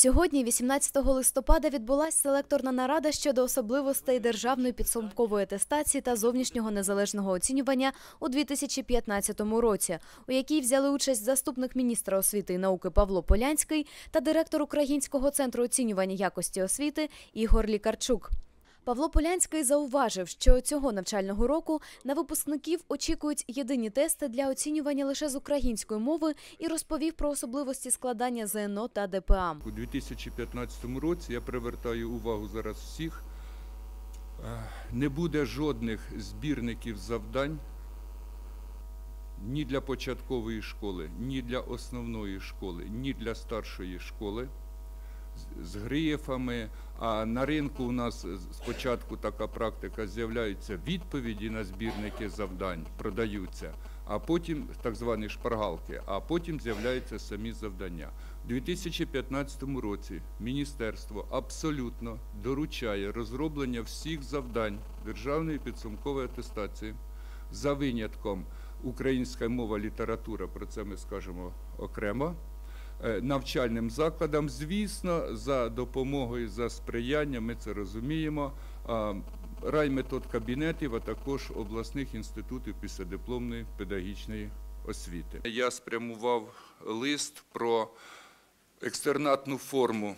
Сьогодні, 18 листопада, відбулася селекторна нарада щодо особливостей державної підсумкової атестації та зовнішнього незалежного оцінювання у 2015 році, у якій взяли участь заступник міністра освіти і науки Павло Полянський та директор Українського центру оцінювання якості освіти Ігор Лікарчук. Павло Полянський зауважив, що цього навчального року на випускників очікують єдині тести для оцінювання лише з української мови і розповів про особливості складання ЗНО та ДПА. У 2015 році я привертаю увагу зараз всіх. е, Не буде жодних збірників завдань ні для початкової школи, ні для основної школи, ні для старшої школи з- грифами. А на ринку у нас спочатку така практика з'являються відповіді на збірники завдань, продаються, а потім так звані шпаргалки, а потім з'являються самі завдання. У 2015 році міністерство абсолютно доручає розроблення всіх завдань державної підсумкової атестації за винятком українська мова, література, про це ми скажемо окремо навчальним закладам. Звісно, за допомогою, за сприянням, ми це розуміємо, райметод кабінетів, а також обласних інститутів післядипломної педагогічної освіти. Я спрямував лист про екстернатну форму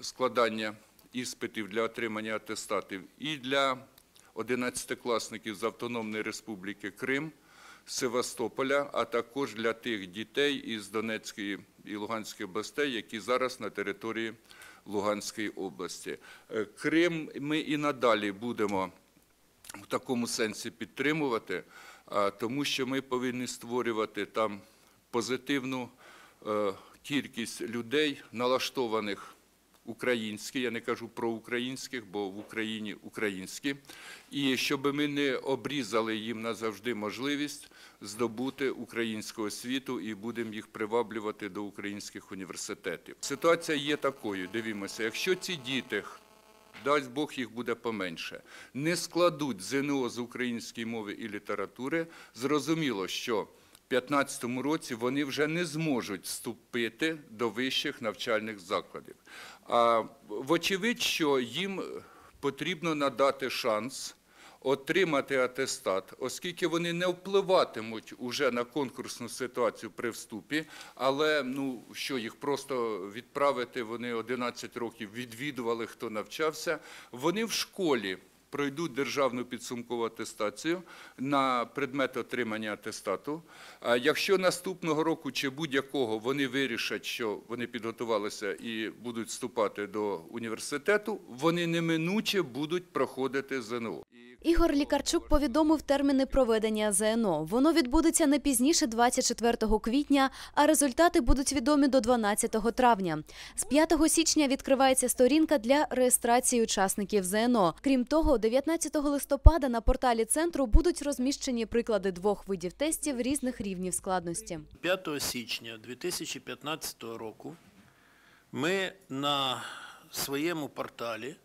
складання іспитів для отримання атестатів і для 11-класників з Автономної Республіки Крим, Севастополя, а також для тих дітей із Донецької і Луганської областей, які зараз на території Луганської області. Е, Крим ми і надалі будемо в такому сенсі підтримувати, тому що ми повинні створювати там позитивну е, кількість людей, налаштованих українські, я не кажу про українських, бо в Україні українські, і щоб ми не обрізали їм назавжди можливість здобути українську освіту і будемо їх приваблювати до українських університетів. Ситуація є такою. Дивімося, якщо ці діти дасть Бог їх буде поменше, не складуть ЗНО з української мови і літератури, зрозуміло, що 2015 році вони вже не зможуть вступити до вищих навчальних закладів. А вочевидь, що їм потрібно надати шанс отримати атестат, оскільки вони не впливатимуть уже на конкурсну ситуацію при вступі, але ну що їх просто відправити, вони 11 років відвідували, хто навчався, вони в школі пройдуть державну підсумкову атестацію на предмет отримання атестату. Якщо наступного року чи будь-якого вони вирішать, що вони підготувалися і будуть вступати до університету, вони неминуче будуть проходити ЗНО. Ігор Лікарчук повідомив терміни проведення ЗНО. Воно відбудеться не пізніше 24 квітня, а результати будуть відомі до 12 травня. З 5 січня відкривається сторінка для реєстрації учасників ЗНО. Крім того, 19 листопада на порталі центру будуть розміщені приклади двох видів тестів різних рівнів складності. 5 січня 2015 року ми на своєму порталі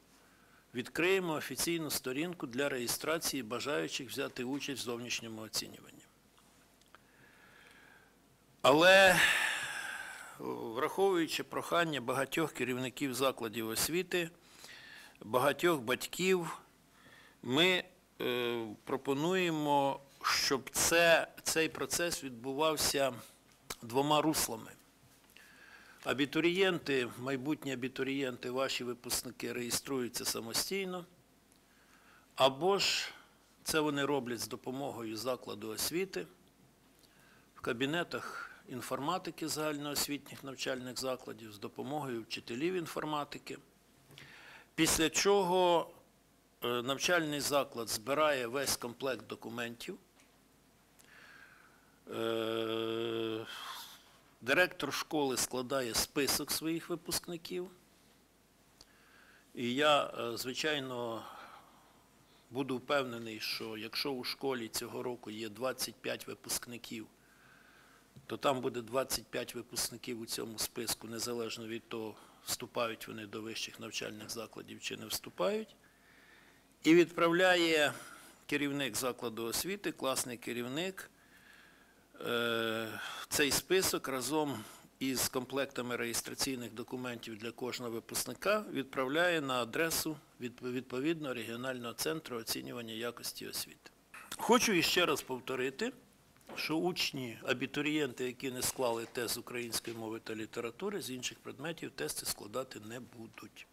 відкриємо офіційну сторінку для реєстрації бажаючих взяти участь в зовнішньому оцінюванні. Але враховуючи прохання багатьох керівників закладів освіти, багатьох батьків, ми е, пропонуємо, щоб це, цей процес відбувався двома руслами. Абітурієнти, майбутні абітурієнти, ваші випускники реєструються самостійно, або ж це вони роблять з допомогою закладу освіти в кабінетах інформатики загальноосвітніх навчальних закладів, з допомогою вчителів інформатики. Після чого е, навчальний заклад збирає весь комплект документів. Директор школи складає список своїх випускників. І я, е, звичайно, буду впевнений, що якщо у школі цього року є 25 випускників, то там буде 25 випускників у цьому списку, незалежно від того, вступають вони до вищих навчальних закладів чи не вступають. І відправляє керівник закладу освіти, класний керівник, цей список разом із комплектами реєстраційних документів для кожного випускника відправляє на адресу від- відповідно регіонального центру оцінювання якості освіти. Хочу іще раз повторити, що учні, абітурієнти, які не склали тест з української мови та літератури, з інших предметів тести складати не будуть.